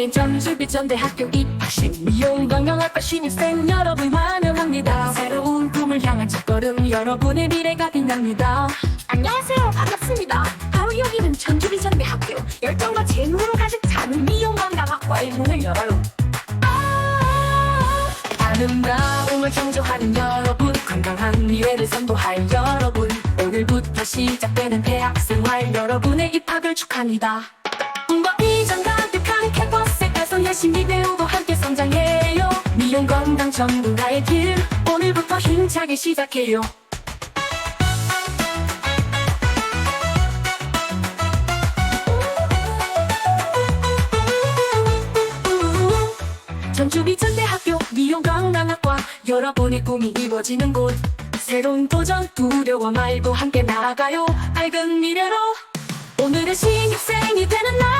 오늘은 전주비전대학교 입학식 미용건강학과 신입생 여러분 환영합니다. 새로운 꿈을 향한 첫걸음 여러분의 미래가 빛납니다. 안녕하세요. 반갑습니다. 바로 여기는 전주비전대학교. 열정과 재능으로 가득 찬 미용건강학과의 문을 열어요. 아름다움을 창조하는 여러분 건강한 미래를 선도할 여러분. 오늘부터 시작되는 대학생활 여러분의 입학을 축하합니다. 꿈과 비전 가득한 가서 열심히 배우고 함께 성장해요. 미용 건강 전문가의 길. 오늘부터 힘차게 시작해요. 전주비 전대학교 미용 건강학과 여러분의 꿈이 이루어지는 곳. 새로운 도전 두려워 말고 함께 나아가요. 밝은 미래로 오늘은 신입생이 되는 날